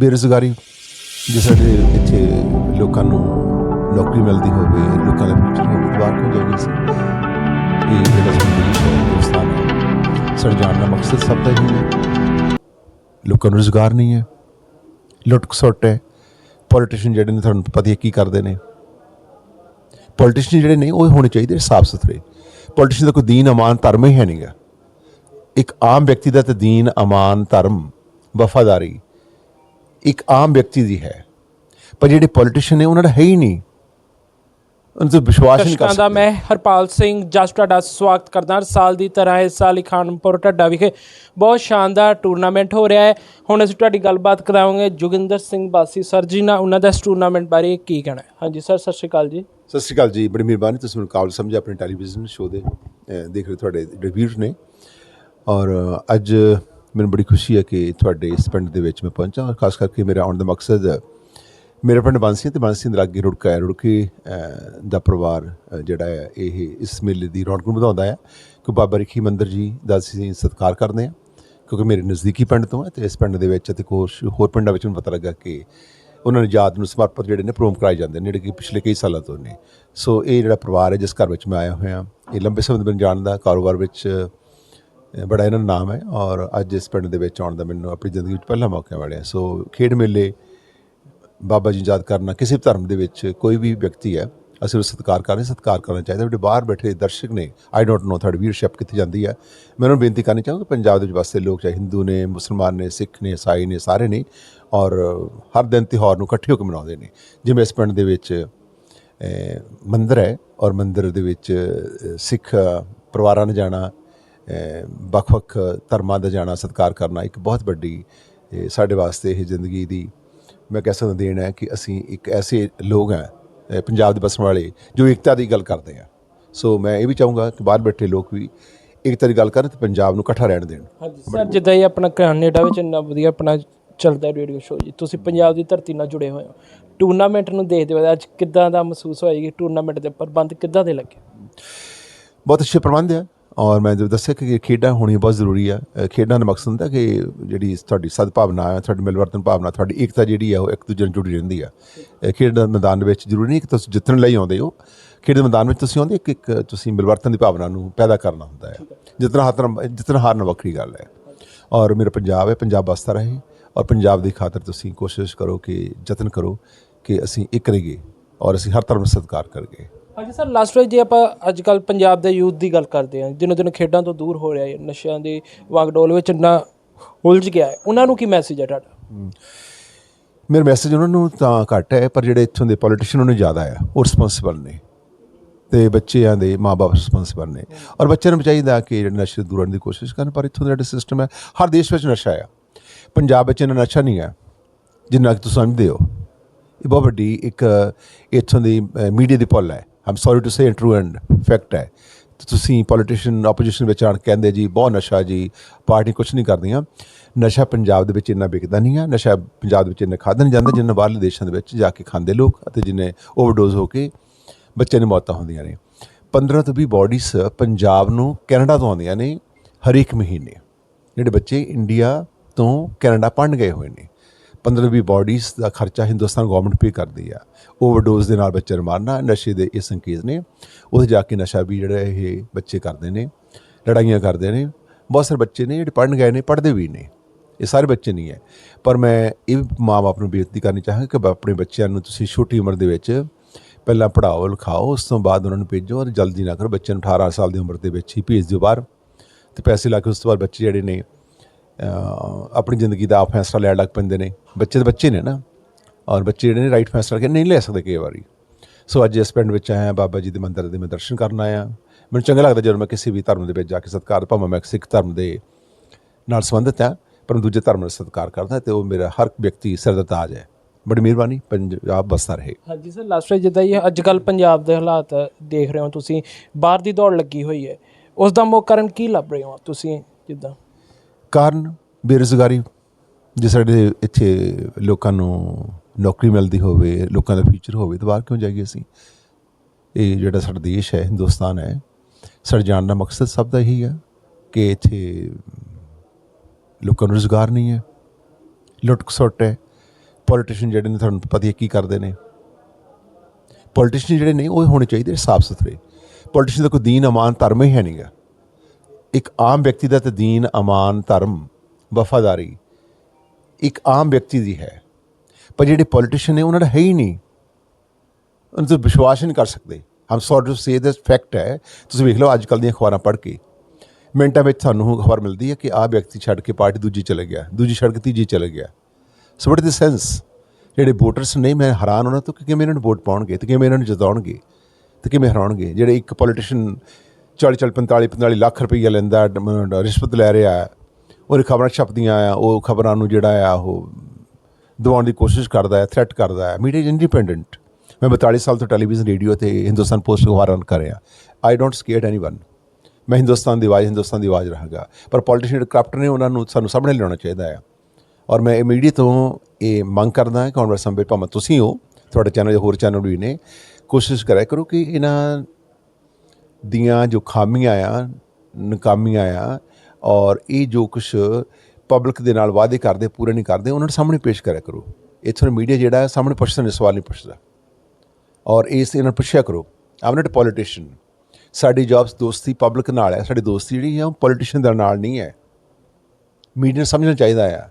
ਬੇਰੁਜ਼ਗਾਰੀ ਜੇ ਸਾਡੇ ਇੱਥੇ ਲੋਕਾਂ ਨੂੰ ਨੌਕਰੀ ਮਿਲਦੀ ਹੋਵੇ, ਲੋਕਾਂ ਦਾ ਫਿਊਚਰ ਹੋਵੇ ਤਾਂ ਬਾਹਰ ਕਿਉਂ ਜਾਈਏ ਇਹ ਜਿਹੜਾ ਹਿੰਦੁਸਤਾਨ ਹੈ ਸਾਡੇ ਜਾਣ ਦਾ ਮਕਸਦ ਸਭ ਦਾ ਹੀ ਹੈ। ਲੋਕਾਂ ਨੂੰ ਰੁਜ਼ਗਾਰ ਨਹੀਂ ਹੈ, ਲੁੱਟ ਖਸੁੱਟ ਹੈ। ਪੋਲੀਟੀਸ਼ੀਅਨ ਜਿਹੜੇ ਨੇ ਤੁਹਾਨੂੰ ਪਤਾ ਹੀ ਹੈ ਕੀ ਕਰਦੇ ਨੇ। ਪੋਲੀਟੀਸ਼ੀਅਨ ਜਿਹੜੇ ਨੇ ਉਹ ਹੋਣੇ ਚਾਹੀਦੇ ਸਾਫ਼ ਸੁਥਰੇ ਪੋਲੀਟੀਸ਼ੀਅਨ ਦਾ ਕੋਈ ਦੀਨ, ਅਮਾਨ, ਧਰਮ ਹੀ ਹੈ ਨਹੀਂਗਾ ਇੱਕ ਆਮ ਵਿਅਕਤੀ ਦਾ ਤਾਂ ਦੀਨ, ਅਮਾਨ, ਧਰਮ ਵਫਾਦਾਰੀ ਇੱਕ ਆਮ ਵਿਅਕਤੀ ਦੀ ਹੈ। ਪਰ ਜਿਹੜੇ ਪੋਲੀਟੀਸ਼ੀਅਨ ਨੇ ਉਹਨਾਂ ਦਾ ਹੈ ਹੀ ਨਹੀਂ। ਉਹਨਾਂ ਤੇ ਵਿਸ਼ਵਾਸ ਨਹੀਂ ਕਰ ਸਕਦੇ। ਮੈਂ ਹਰਪਾਲ ਸਿੰਘ ਜਸ ਤੁਹਾਡਾ ਸਵਾਗਤ ਕਰਦਾ ਹਾਂ। ਹਰ ਸਾਲ ਦੀ ਤਰ੍ਹਾਂ ਇਸ ਸਾਲ ਹੀ ਖਾਨਪੁਰ ਢੱਡਾ ਵਿਖੇ ਬਹੁਤ ਸ਼ਾਨਦਾਰ ਟੂਰਨਾਮੈਂਟ ਹੋ ਰਿਹਾ ਹੈ। ਹੁਣ ਅਸੀਂ ਤੁਹਾਡੀ ਗੱਲਬਾਤ ਕਰਾਵਾਂਗੇ। ਜੋਗਿੰਦਰ ਸਿੰਘ ਬਾਸੀ ਸਰ ਜੀ ਨਾਲ ਉਹਨਾਂ ਦਾ ਇਸ ਟੂਰਨਾਮੈਂਟ ਬਾਰੇ ਕੀ ਕਹਿਣਾ ਹੈ? ਹਾਂਜੀ ਸਰ ਸਤਿ ਸ਼੍ਰੀ ਅਕਾਲ ਜੀ। ਸਤਿ ਸ਼੍ਰੀ ਅਕਾਲ ਜੀ। ਬੜੀ ਮਿਹਰਬਾਨੀ ਤੁਸੀਂ ਮੈਨੂੰ ਕਾਬਲ ਸਮਝਿਆ ਆਪਣੇ ਟੈਲੀਵਿਜ਼ਨ ਸ਼ੋਅ ਦੇ। ਦੇਖ ਰਹੇ ਤੁਹਾਡੇ ਰਿਵਿਊਜ਼ ਨੇ। ਔਰ ਅੱਜ ਮੈਨੂੰ ਬੜੀ ਖੁਸ਼ੀ ਹੈ ਕਿ ਤੁਹਾਡੇ ਇਸ ਪਿੰਡ ਦੇ ਵਿੱਚ ਮੈਂ ਪਹੁੰਚਾ ਔਰ ਖਾਸ ਕਰਕੇ ਮੇਰਾ ਆਉਣ ਦਾ ਮਕਸਦ, ਮੇਰਾ ਪਿੰਡ ਬਾਂਸੀ ਤੇ ਬਾਂਸੀ ਦੇ ਲਾਗੇ ਰੁੜਕਾ ਹੈ ਰੁੜਕੇ ਦਾ ਪਰਿਵਾਰ ਜਿਹੜਾ ਹੈ, ਇਹ ਇਸ ਮੇਲੇ ਦੀ ਰੌਣਕ ਨੂੰ ਵਧਾਉਂਦਾ ਹੈ। ਕਿ ਬਾਬਾ ਰਿਖੀ ਮੰਦਰ ਜੀ ਦਾ ਅਸੀਂ ਸਤਿਕਾਰ ਕਰਦੇ ਹਾਂ, ਕਿਉਂਕਿ ਮੇਰੇ ਨਜ਼ਦੀਕੀ ਪਿੰਡ ਤੋਂ ਹੈ ਤੇ ਇਸ ਪਿੰਡ ਦੇ ਵਿੱਚ ਅਤੇ ਕੁਛ ਹੋਰ ਪਿੰਡਾਂ ਵਿੱਚ ਮੈਨੂੰ ਪਤਾ ਲੱਗਾ ਕਿ ਉਹਨਾਂ ਨੂੰ ਯਾਦ ਨੂੰ ਸਮਰਪਿਤ ਜਿਹੜੇ ਨੇ ਪ੍ਰੋਗਰਾਮ ਕਰਾਏ ਜਾਂਦੇ ਨੇ, ਜਿਹੜੇ ਕਿ ਪਿਛਲੇ ਕਈ ਸਾਲਾਂ ਤੋਂ ਨੇ। ਸੋ ਇਹ ਜਿਹੜਾ ਪਰਿਵਾਰ ਹੈ, ਜਿਸ ਘਰ ਵਿੱਚ ਮੈਂ ਆਇਆ ਹੋਇਆ, ਇਹ ਲੰਬੇ ਸਮੇਂ ਤੋਂ ਮੈਨੂੰ ਜਾਣਦਾ, ਕਾਰੋਬਾਰ ਵਿੱਚ ਬੜਾ ਇਹਨਾਂ ਦਾ ਨਾਮ ਹੈ ਔਰ ਅੱਜ ਇਸ ਪਿੰਡ ਦੇ ਵਿੱਚ ਆਉਣ ਦਾ ਮੈਨੂੰ ਆਪਣੀ ਜ਼ਿੰਦਗੀ ਵਿੱਚ ਪਹਿਲਾ ਮੌਕਾ ਮਿਲਿਆ। ਸੋ ਖੇਡ ਮੇਲੇ ਬਾਬਾ ਜੀ ਨੂੰ ਯਾਦ ਕਰਨਾ ਕਿਸੇ ਵੀ ਧਰਮ ਦੇ ਵਿੱਚ ਕੋਈ ਵੀ ਵਿਅਕਤੀ ਹੈ ਅਸੀਂ ਉਹ ਸਤਿਕਾਰ ਕਰਨੇ ਸਤਿਕਾਰ ਕਰਨਾ ਚਾਹੀਦਾ। ਜਿਹੜੇ ਬਾਹਰ ਬੈਠੇ ਦਰਸ਼ਕ ਨੇ ਆਈ ਡੋਂਟ ਨੋ ਤੁਹਾਡੀ ਵੀਰਸ਼ਿਪ ਕਿੱਥੇ ਜਾਂਦੀ ਹੈ। ਮੈਂ ਉਹਨਾਂ ਨੂੰ ਬੇਨਤੀ ਕਰਨੀ ਚਾਹਾਂਗਾ ਪੰਜਾਬ ਦੇ ਵਿੱਚ ਵਸਦੇ ਲੋਕ ਚਾਹੇ ਹਿੰਦੂ ਨੇ ਮੁਸਲਮਾਨ ਨੇ ਸਿੱਖ ਨੇ ਈਸਾਈ ਨੇ ਸਾਰੇ ਨੇ ਔਰ ਹਰ ਦਿਨ ਤਿਉਹਾਰ ਨੂੰ ਇਕੱਠੇ ਹੋ ਕੇ ਮਨਾਉਂਦੇ ਨੇ। ਜਿਵੇਂ ਇਸ ਪਿੰਡ ਦੇ ਵਿੱਚ ਅਹ, ਮੰਦਿਰ ਹੈ ਔਰ ਮੰਦਿਰ ਦੇ ਵਿੱਚ ਸਿੱਖ ਪਰਿਵਾਰਾਂ ਨੇ ਜਾਣਾ ਵੱਖ-ਵੱਖ ਧਰਮਾਂ ਦਾ ਜਾਣਾ ਸਤਿਕਾਰ ਕਰਨਾ ਇੱਕ ਬਹੁਤ ਵੱਡੀ ਸਾਡੇ ਵਾਸਤੇ ਇਹ ਜ਼ਿੰਦਗੀ ਦੀ ਮੈਂ ਕਹਿ ਸਕਦਾ ਦੇਣ ਹੈ ਕਿ ਅਸੀਂ ਇੱਕ ਐਸੇ ਲੋਕ ਹਾਂ ਪੰਜਾਬ ਦੇ ਬਸਣ ਵਾਲੇ ਜੋ ਏਕਤਾ ਦੀ ਗੱਲ ਕਰਦੇ ਆ। ਸੋ ਮੈਂ ਇਹ ਵੀ ਚਾਹੂੰਗਾ ਕਿ ਬਾਹਰ ਬੈਠੇ ਲੋਕ ਵੀ ਏਕਤਾ ਦੀ ਗੱਲ ਕਰਨ ਤੇ ਪੰਜਾਬ ਨੂੰ ਇਕੱਠਾ ਰਹਿਣ ਦੇਣ। ਹਾਂਜੀ ਸਰ ਜਿੱਦਾਂ ਇਹ ਆਪਣਾ ਕੈਨੇਡਾ ਵਿੱਚ ਇੰਨਾ ਵਧੀਆ ਆਪਣਾ ਚੱਲਦਾ ਰੇਡੀਓ ਸ਼ੋਅ ਜੀ ਤੁਸੀਂ ਪੰਜਾਬ ਦੀ ਧਰਤੀ ਨਾਲ ਜੁੜੇ ਹੋਏ ਹੋ। ਟੂਰਨਾਮੈਂਟ ਨੂੰ ਦੇਖਦੇ ਹੋਏ ਅੱਜ ਕਿੱਦਾਂ ਦਾ ਮਹਿਸੂਸ ਹੋਇਆ ਕਿ ਟੂਰਨਾਮੈਂਟ ਦੇ ਪ੍ਰਬੰਧ ਕਿੱਦਾਂ ਦੇ ਲੱਗੇ? ਬਹੁਤ ਅੱਛੇ ਪ੍ਰਬੰਧ ਹੈ ਔਰ ਮੈਂ ਜੋ ਦੱਸਿਆ ਕਿ ਖੇਡਾਂ ਹੋਣੀਆਂ ਬਹੁਤ ਜ਼ਰੂਰੀ ਆ ਖੇਡਾਂ ਦਾ ਮਕਸਦ ਹੁੰਦਾ ਕਿ ਜਿਹੜੀ ਤੁਹਾਡੀ ਸਦਭਾਵਨਾ ਹੈ ਤੁਹਾਡੀ ਮਿਲਵਰਤਨ ਭਾਵਨਾ, ਤੁਹਾਡੀ ਏਕਤਾ ਜਿਹੜੀ ਆ, ਉਹ ਇੱਕ ਦੂਜੇ ਨਾਲ ਜੁੜੀ ਰਹਿੰਦੀ ਆ। ਖੇਡ ਦੇ ਮੈਦਾਨ ਦੇ ਵਿੱਚ ਜ਼ਰੂਰੀ ਨਹੀਂ ਕਿ ਤੁਸੀਂ ਜਿੱਤਣ ਲਈ ਆਉਂਦੇ ਹੋ। ਖੇਡ ਦੇ ਮੈਦਾਨ ਵਿੱਚ ਤੁਸੀਂ ਆਉਂਦੇ ਇੱਕ ਇੱਕ ਤੁਸੀਂ ਮਿਲਵਰਤਨ ਦੀ ਭਾਵਨਾ ਨੂੰ ਪੈਦਾ ਕਰਨਾ ਹੁੰਦਾ ਹੈ ਜਿੱਤਣਾ ਹਾਰਨਾ ਜਿੱਤਣਾ ਹਾਰਨਾ ਵੱਖਰੀ ਗੱਲ ਹੈ। ਔਰ ਮੇਰਾ ਪੰਜਾਬ ਹੈ, ਪੰਜਾਬ ਵਸਦਾ ਰਹੇ। ਔਰ ਪੰਜਾਬ ਦੀ ਖਾਤਰ ਤੁਸੀਂ ਕੋਸ਼ਿਸ਼ ਕਰੋ ਕਿ ਯਤਨ ਕਰੋ ਕਿ ਅਸੀਂ ਇੱਕ ਰਹੀਏ। ਔਰ ਅਸੀਂ ਹਰ ਧਰਮ ਸਤਿਕਾਰ ਕਰੀਏ। ਹਾਂਜੀ ਸਰ ਲਾਸਟ ਵਾਰ ਜੇ ਆਪਾਂ ਅੱਜ ਕੱਲ ਪੰਜਾਬ ਦੇ ਯੂਥ ਦੀ ਗੱਲ ਕਰਦੇ ਹਾਂ, ਦਿਨੋਂ ਦਿਨ ਖੇਡਾਂ ਤੋਂ ਦੂਰ ਹੋ ਰਿਹਾ ਹੈ, ਨਸ਼ਿਆਂ ਦੀ ਵਾਗਡੋਲ ਵਿੱਚ ਇੰਨਾ ਉਲਝ ਗਿਆ ਹੈ, ਉਹਨਾਂ ਨੂੰ ਕੀ ਮੈਸੇਜ ਹੈ ਤੁਹਾਡਾ? ਮੇਰਾ ਮੈਸੇਜ ਉਹਨਾਂ ਨੂੰ ਤਾਂ ਘੱਟ ਹੈ, ਪਰ ਜਿਹੜੇ ਇੱਥੋਂ ਦੇ ਪੋਲੀਟੀਸ਼ੀਅਨ ਉਹਨੂੰ ਜ਼ਿਆਦਾ ਹੈ, ਉਹ ਰਿਸਪੌਂਸਿਬਲ ਨੇ। ਤੇ ਬੱਚਿਆਂ ਦੇ ਮਾਪੇ ਰਿਸਪੌਂਸਿਬਲ ਨੇ। ਔਰ ਬੱਚਿਆਂ ਨੂੰ ਚਾਹੀਦਾ ਕਿ ਜਿਹੜੇ ਨਸ਼ੇ ਤੋਂ ਦੂਰ ਰਹਿਣ ਦੀ ਕੋਸ਼ਿਸ਼ ਕਰਨ, ਪਰ ਇੱਥੋਂ ਦਾ ਜਿਹੜਾ ਸਿਸਟਮ ਹੈ, ਹਰ ਦੇਸ਼ ਵਿੱਚ ਨਸ਼ਾ ਆ। ਪੰਜਾਬ ਵਿੱਚ ਇਹਨਾਂ ਨਸ਼ਾ ਨਹੀਂ ਹੈ, ਜਿੰਨਾ ਕਿ ਤੁਸੀਂ ਸਮਝਦੇ ਹੋ। ਇਹ ਬਹੁਤ ਵੱਡੀ ਇੱਕ, ਇੱਥੋਂ ਦੀ ਮੀਡੀਆ ਦੀ ਪੁੱਲ ਹੈ। I'm sorry to say true and fact ਹੈ। ਤੁਸੀਂ ਪੋਲੀਟੀਸ਼ੀਅਨ ਆਪੋਜੀਸ਼ਨ ਵਿੱਚ ਆਣ ਕਹਿੰਦੇ ਜੀ, ਬਹੁਤ ਨਸ਼ਾ ਜੀ, ਪਾਰਟੀ ਕੁਝ ਨਹੀਂ ਕਰਦੀਆਂ। ਨਸ਼ਾ ਪੰਜਾਬ ਦੇ ਵਿੱਚ ਇੰਨਾ ਵਿਕਦਾ ਨਹੀਂ ਆ ਨਸ਼ਾ ਪੰਜਾਬ ਦੇ ਵਿੱਚ ਇੰਨਾ ਖਾਧਾ ਨਹੀਂ ਜਾਂਦਾ, ਜਿੰਨਾ ਬਾਹਰਲੇ ਦੇਸ਼ਾਂ ਦੇ ਵਿੱਚ ਜਾ ਕੇ ਖਾਂਦੇ ਲੋਕ ਅਤੇ ਜਿਨੇ ਓਵਰਡੋਜ਼ ਹੋ ਕੇ ਬੱਚਿਆਂ ਦੀ ਮੌਤਾਂ ਹੁੰਦੀਆਂ ਨੇ। 15 ਤੋਂ 20 ਬਾਡੀਜ਼ ਪੰਜਾਬ ਨੂੰ ਕੈਨੇਡਾ ਤੋਂ ਆਉਂਦੀਆਂ ਨੇ ਹਰ ਇੱਕ ਮਹੀਨੇ। ਜਿਹੜੇ ਬੱਚੇ ਇੰਡੀਆ ਤੋਂ ਕੈਨੇਡਾ ਪੜ੍ਹਨ ਗਏ ਹੋਏ ਨੇ। 15 20 ਬਾਡੀਜ਼ ਦਾ ਖਰਚਾ ਹਿੰਦੁਸਤਾਨ ਗਵਰਨਮੈਂਟ ਪੇ ਕਰਦੀ ਆ। ਓਵਰਡੋਜ਼ ਦੇ ਨਾਲ ਬੱਚੇ ਨੂੰ ਮਾਰਨਾ, ਨਸ਼ੇ ਦੇ ਇਹ ਸੰਕੇਤ ਨੇ। ਉੱਥੇ ਜਾ ਕੇ ਨਸ਼ਾ ਵੀ ਜਿਹੜਾ ਇਹ ਬੱਚੇ ਕਰਦੇ ਨੇ, ਲੜਾਈਆਂ ਕਰਦੇ ਨੇ। ਬਹੁਤ ਸਾਰੇ ਬੱਚੇ ਨੇ ਜਿਹੜੇ ਪੜ੍ਹਨ ਗਏ ਨੇ, ਪੜ੍ਹਦੇ ਵੀ ਨੇ। ਇਹ ਸਾਰੇ ਬੱਚੇ ਨਹੀਂ ਹੈ। ਪਰ ਮੈਂ ਇਹ ਮਾਂ-ਬਾਪ ਨੂੰ ਬੇਨਤੀ ਕਰਨੀ ਚਾਹਾਂਗਾ ਕਿ ਆਪਣੇ ਬੱਚਿਆਂ ਨੂੰ ਤੁਸੀਂ ਛੋਟੀ ਉਮਰ ਦੇ ਵਿੱਚ ਪਹਿਲਾਂ ਪੜ੍ਹਾਓ, ਲਿਖਾਓ, ਉਸ ਤੋਂ ਬਾਅਦ ਉਹਨਾਂ ਨੂੰ ਭੇਜੋ ਔਰ ਜਲਦੀ ਨਾ ਕਰੋ। ਬੱਚਿਆਂ ਨੂੰ 18 ਸਾਲ ਦੀ ਉਮਰ ਦੇ ਵਿੱਚ ਹੀ ਭੇਜ ਦਿਓ ਬਾਹਰ। ਤੇ ਪੈਸੇ ਲਾ ਕੇ ਉਸ ਤੋਂ ਬਾਅਦ ਬੱਚੇ ਜਿਹੜੇ ਨੇ ਆਪਣੀ ਜ਼ਿੰਦਗੀ ਦਾ ਆਪ ਫੈਸਲਾ ਲੈਣ ਲੱਗ ਪੈਂਦੇ ਨੇ। ਬੱਚੇ ਤਾਂ ਬੱਚੇ ਨੇ ਨਾ। ਔਰ ਬੱਚੇ ਜਿਹੜੇ ਨੇ ਰਾਈਟ ਫੈਸਲਾ ਕਿ ਨਹੀਂ ਲੈ ਸਕਦੇ ਕਈ ਵਾਰੀ। ਸੋ ਅੱਜ ਇਸ ਪਿੰਡ ਵਿੱਚ ਆਇਆ, ਬਾਬਾ ਜੀ ਦੇ ਮੰਦਿਰ ਦੇ ਮੈਂ ਦਰਸ਼ਨ ਕਰਨ ਆਇਆ। ਮੈਨੂੰ ਚੰਗਾ ਲੱਗਦਾ ਜਦੋਂ ਮੈਂ ਕਿਸੇ ਵੀ ਧਰਮ ਦੇ ਵਿੱਚ ਜਾ ਕੇ ਸਤਿਕਾਰ, ਭਾਵੇਂ ਮੈਂ ਸਿੱਖ ਧਰਮ ਦੇ ਨਾਲ ਸੰਬੰਧਿਤ ਹਾਂ, ਪਰ ਮੈਂ ਦੂਜੇ ਧਰਮ ਦਾ ਸਤਿਕਾਰ ਕਰਦਾ ਤੇ ਉਹ ਮੇਰਾ ਹਰ ਵਿਅਕਤੀ ਸਿਰ ਦਾ ਤਾਜ ਹੈ। ਬੜੀ ਮਿਹਰਬਾਨੀ, ਪੰਜਾਬ ਬਸਦਾ ਰਹੇ। ਹਾਂਜੀ ਸਰ ਲਾਸਟ ਵਾਰ ਜਿੱਦਾਂ ਇਹ ਅੱਜ ਕੱਲ ਪੰਜਾਬ ਦੇ ਹਾਲਾਤ ਦੇਖ ਰਹੇ ਹੋ ਤੁਸੀਂ, ਬਾਹਰ ਦੀ ਦੌੜ ਲੱਗੀ ਹੋਈ ਹੈ। ਉਸ ਦਾ ਮੁੱਖ ਕਾਰਨ ਕੀ ਲੱਭ ਰਹੇ ਹੋ ਤੁਸੀਂ ਜਿੱਦਾਂ? ਕਾਰਨ ਬੇਰੁਜ਼ਗਾਰੀ ਜੇ ਸਾਡੇ ਇੱਥੇ ਲੋਕਾਂ ਨੂੰ ਨੌਕਰੀ ਮਿਲਦੀ ਹੋਵੇ, ਲੋਕਾਂ ਦਾ ਫਿਊਚਰ ਹੋਵੇ, ਤਾਂ ਬਾਹਰ ਕਿਉਂ ਜਾਈਏ ਅਸੀਂ? ਇਹ ਜਿਹੜਾ ਸਾਡਾ ਦੇਸ਼ ਹੈ, ਹਿੰਦੁਸਤਾਨ ਹੈ, ਸਾਡੇ ਜਾਣ ਦਾ ਮਕਸਦ ਸਭ ਦਾ ਇਹੀ ਹੈ ਕਿ ਇੱਥੇ ਲੋਕਾਂ ਨੂੰ ਰੁਜ਼ਗਾਰ ਨਹੀਂ ਹੈ, ਲੁੱਟ ਖਸੁੱਟ ਹੈ। ਪੋਲੀਟੀਸ਼ੀਅਨ ਜਿਹੜੇ ਨੇ ਤੁਹਾਨੂੰ ਪਤਾ ਹੀ ਹੈ ਕੀ ਕਰਦੇ ਨੇ। ਪੋਲੀਟੀਸ਼ੀਅਨ ਜਿਹੜੇ ਨੇ, ਉਹ ਹੋਣੇ ਚਾਹੀਦੇ ਸਾਫ਼ ਸੁਥਰੇ ਪੋਲੀਟੀਸ਼ੀਅਨ ਦਾ ਕੋਈ ਦੀਨ ਅਮਾਨ ਧਰਮ ਹੀ ਹੈ ਨਹੀਂਗਾ ਇੱਕ ਆਮ ਵਿਅਕਤੀ ਦਾ ਤਾਂ ਦੀਨ, ਅਮਾਨ, ਧਰਮ, ਵਫਾਦਾਰੀ ਇੱਕ ਆਮ ਵਿਅਕਤੀ ਦੀ ਹੈ। ਪਰ ਜਿਹੜੇ ਪੋਲੀਟੀਸ਼ੀਅਨ ਨੇ, ਉਹਨਾਂ ਦਾ ਹੈ ਹੀ ਨਹੀਂ। ਉਹਨਾਂ ਤੇ ਵਿਸ਼ਵਾਸ ਹੀ ਨਹੀਂ ਕਰ ਸਕਦੇ। I'm sorry to say this fact ਹੈ। ਤੁਸੀਂ ਵੇਖ ਲਓ ਅੱਜ ਕੱਲ੍ਹ ਦੀਆਂ ਅਖਬਾਰਾਂ ਪੜ੍ਹ ਕੇ। ਮਿੰਟਾਂ ਵਿੱਚ ਤੁਹਾਨੂੰ ਖਬਰ ਮਿਲਦੀ ਹੈ ਕਿ ਆਹ ਵਿਅਕਤੀ ਛੱਡ ਕੇ ਪਾਰਟੀ ਦੂਜੀ ਚਲੇ ਗਿਆ। ਦੂਜੀ ਛੱਡ ਕੇ ਤੀਜੀ ਚਲੇ ਗਿਆ। ਸੋ ਵਟ ਇਜ਼ ਸੈਂਸ ਜਿਹੜੇ ਵੋਟਰਸ ਨੇ, ਮੈਂ ਹੈਰਾਨ ਉਹਨਾਂ ਤੋਂ ਕਿ ਕਿਵੇਂ ਇਹਨਾਂ ਨੂੰ ਵੋਟ ਪਾਉਣਗੇ? ਤੇ ਕਿਵੇਂ ਇਹਨਾਂ ਨੂੰ ਜਿਤਾਉਣਗੇ? ਤੇ ਕਿਵੇਂ ਹਰਾਉਣਗੇ? ਜਿਹੜੇ ਇੱਕ ਪੋਲੀਟੀਸ਼ੀਅਨ 40 40 45 45 ਲੱਖ ਰੁਪਈਆ ਲੈਂਦਾ ਰਿਸ਼ਵਤ ਲੈ ਰਿਹਾ ਹੈ। ਉਹਦੀ ਖਬਰਾਂ ਛਪਦੀਆਂ ਆ, ਉਹ ਖਬਰਾਂ ਨੂੰ ਜਿਹੜਾ ਆ, ਉਹ ਦਬਾਉਣ ਦੀ ਕੋਸ਼ਿਸ਼ ਕਰਦਾ ਹੈ ਥ੍ਰੈਟ ਕਰਦਾ ਹੈ। ਮੀਡੀਆ ਇੰਡੀਪੈਂਡੈਂਟ ਮੈਂ 42 ਸਾਲ ਤੋਂ ਟੈਲੀਵਿਜ਼ਨ ਰੇਡੀਓ ਤੇ ਹਿੰਦੁਸਤਾਨ ਪੋਸਟ ਅਖਬਾਰ ਕਰ ਰਿਹਾ। ਆਈ ਡੋਂਟ ਸਕੇਅਰ ਐਨੀਵਨ ਮੈਂ ਹਿੰਦੁਸਤਾਨ ਦੀ ਆਵਾਜ਼, ਹਿੰਦੁਸਤਾਨ ਦੀ ਆਵਾਜ਼ ਰਹਾਂਗਾ। ਪਰ ਪੋਲੀਟੀਸ਼ੀਅਨ ਕਰਪਟ ਨੇ ਉਹਨਾਂ ਨੂੰ ਸਾਨੂੰ ਸਾਹਮਣੇ ਲਿਆਉਣਾ ਚਾਹੀਦਾ ਹੈ ਔਰ ਮੈਂ ਮੀਡੀਆ ਤੋਂ ਇਹ ਮੰਗ ਕਰਦਾ ਹਾਂ ਕਿ ਆਉਣ ਵਾਲੇ ਸਮੇਂ ਭਾਵੇਂ ਤੁਸੀਂ ਹੋ। ਤੁਹਾਡੇ ਚੈਨਲ ਜਾਂ ਹੋਰ ਚੈਨਲ ਵੀ ਨੇ। ਕੋਸ਼ਿਸ਼ ਕਰਿਆ ਕਰੋ ਕਿ ਇਹਨਾਂ ਦੀਆਂ ਜੋ ਖਾਮੀਆਂ ਆ, ਨਕਾਮੀਆਂ ਆ, ਔਰ ਇਹ ਜੋ ਕੁਝ ਪਬਲਿਕ ਦੇ ਨਾਲ ਵਾਅਦੇ ਕਰਦੇ, ਪੂਰੇ ਨਹੀਂ ਕਰਦੇ, ਉਹਨਾਂ ਦੇ ਸਾਹਮਣੇ ਪੇਸ਼ ਕਰਿਆ ਕਰੋ। ਇੱਥੋਂ ਮੀਡੀਆ ਜਿਹੜਾ ਸਾਹਮਣੇ ਪੁੱਛਣ ਦੇ ਸਵਾਲ ਨਹੀਂ ਪੁੱਛਦਾ। ਔਰ ਇਸ ਇਹਨਾਂ ਨੂੰ ਪੁੱਛਿਆ ਕਰੋ। ਆਮ ਨਾਟ ਪੋਲੀਟੀਸ਼ੀਅਨ ਸਾਡੀ ਜੌਬਸ ਦੋਸਤੀ ਪਬਲਿਕ ਨਾਲ ਹੈ। ਸਾਡੀ ਦੋਸਤੀ ਜਿਹੜੀ ਹੈ, ਉਹ ਪੋਲੀਟੀਸ਼ੀਅਨ ਦੇ ਨਾਲ ਨਹੀਂ ਹੈ। ਮੀਡੀਆ ਨੂੰ ਸਮਝਣਾ ਚਾਹੀਦਾ ਆ।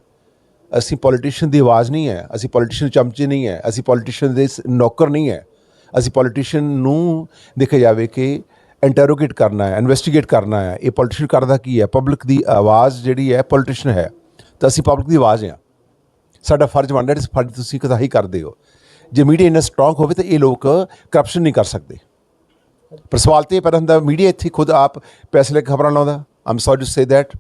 ਅਸੀਂ ਪੋਲੀਟੀਸ਼ੀਅਨ ਦੀ ਆਵਾਜ਼ ਨਹੀਂ ਹੈ। ਅਸੀਂ ਪੋਲੀਟੀਸ਼ੀਅਨ ਚਮਚੇ ਨਹੀਂ ਹੈ। ਅਸੀਂ ਪੋਲੀਟੀਸ਼ੀਅਨ ਦੇ ਨੌਕਰ ਨਹੀਂ ਹੈ। ਅਸੀਂ ਪੋਲੀਟੀਸ਼ੀਅਨ ਨੂੰ ਦੇਖਿਆ ਜਾਵੇ ਕਿ ਇੰਟਰੋਗੇਟ ਕਰਨਾ ਹੈ ਇਨਵੈਸਟੀਗੇਟ ਕਰਨਾ ਹੈ, ਇਹ ਪੋਲੀਟੀਸ਼ੀਅਨ ਕਰਦਾ ਕੀ ਹੈ? ਪਬਲਿਕ ਦੀ ਆਵਾਜ਼ ਜਿਹੜੀ ਹੈ ਪੋਲੀਟੀਸ਼ੀਅਨ ਹੈ। ਤਾਂ ਅਸੀਂ ਪਬਲਿਕ ਦੀ ਆਵਾਜ਼ ਹਾਂ। ਸਾਡਾ ਫਰਜ਼ ਬਣਦਾ ਹੈ ਫਰਜ਼ ਤੁਸੀਂ ਕਦਾਹੀ ਕਰਦੇ ਹੋ। ਜੇ ਮੀਡੀਆ ਇੰਨਾ ਸਟਰੋਂਗ ਹੋਵੇ ਤਾਂ ਇਹ ਲੋਕ ਕਰਪਸ਼ਨ ਨਹੀਂ ਕਰ ਸਕਦੇ। ਪਰ ਸਵਾਲ ਤੇ ਇਹ ਪੈਦਾ ਹੁੰਦਾ ਮੀਡੀਆ ਇੱਥੇ ਖੁਦ ਆਪ ਪੈਸੇ ਲੈ ਕੇ ਖਬਰਾਂ ਲਾਉਂਦਾ। I'm sorry to say that